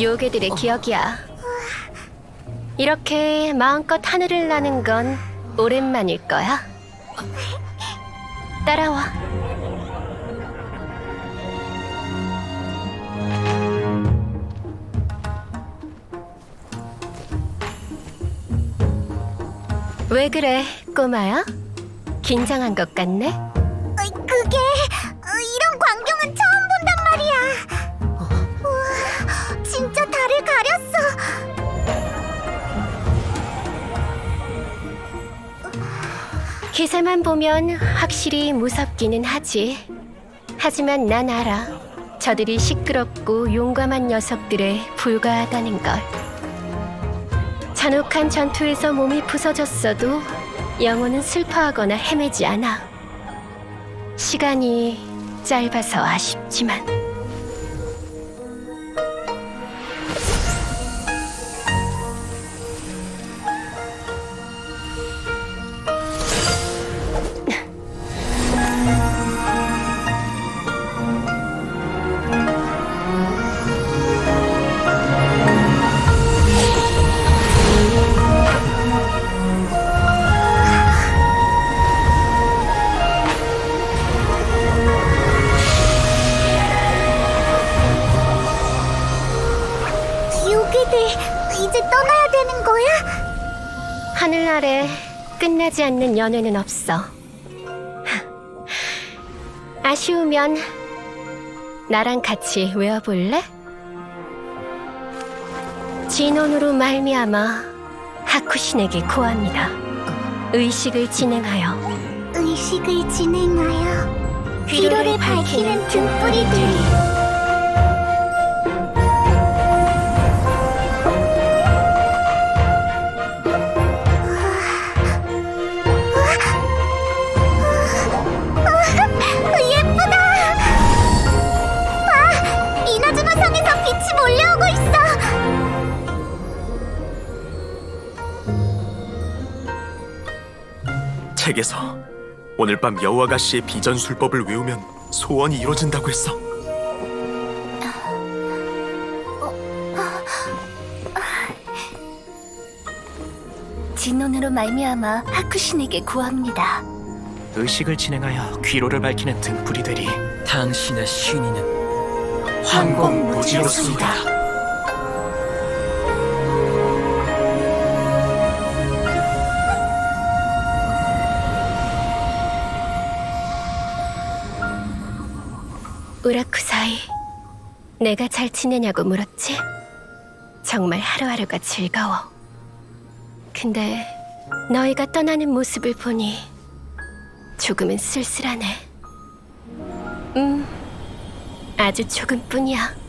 요괴들의 기억이야. 이렇게 마음껏 하늘을 나는 건 오랜만일 거야. 따라와. 왜 그래, 꼬마야? 긴장한 것 같네? 그게 어, 이런 광경은 처음 기세만 보면 확실히 무섭기는 하지. 하지만 난 알아. 저들이 시끄럽고 용감한 녀석들에 불과하다는 걸. 잔혹한 전투에서 몸이 부서졌어도 영혼은 슬퍼하거나 헤매지 않아. 시간이 짧아서 아쉽지만. 요괴들 이제 떠나야 되는 거야? 하늘 아래 끝나지 않는 연애는 없어. 아쉬우면 나랑 같이 외워볼래? 진원으로 말미암아 하쿠신에게 고합니다. 의식을 진행하여 의식을 진행하여 피로를 밝히는 등불이 들 몰려오고 있어! 책에서 오늘 밤 여우아가 씨의 비전술법을 외우면 소원이 이루어진다고 했어. 진혼으로 말미암아 하쿠신에게 구합니다. 의식을 진행하여 귀로를 밝히는 등불이 되리. 당신의 신의는 황공무지로소이다. 우라쿠사이, 내가 잘 지내냐고 물었지? 정말 하루하루가 즐거워. 근데 너희가 떠나는 모습을 보니 조금은 쓸쓸하네. 음, 아주 조금뿐이야.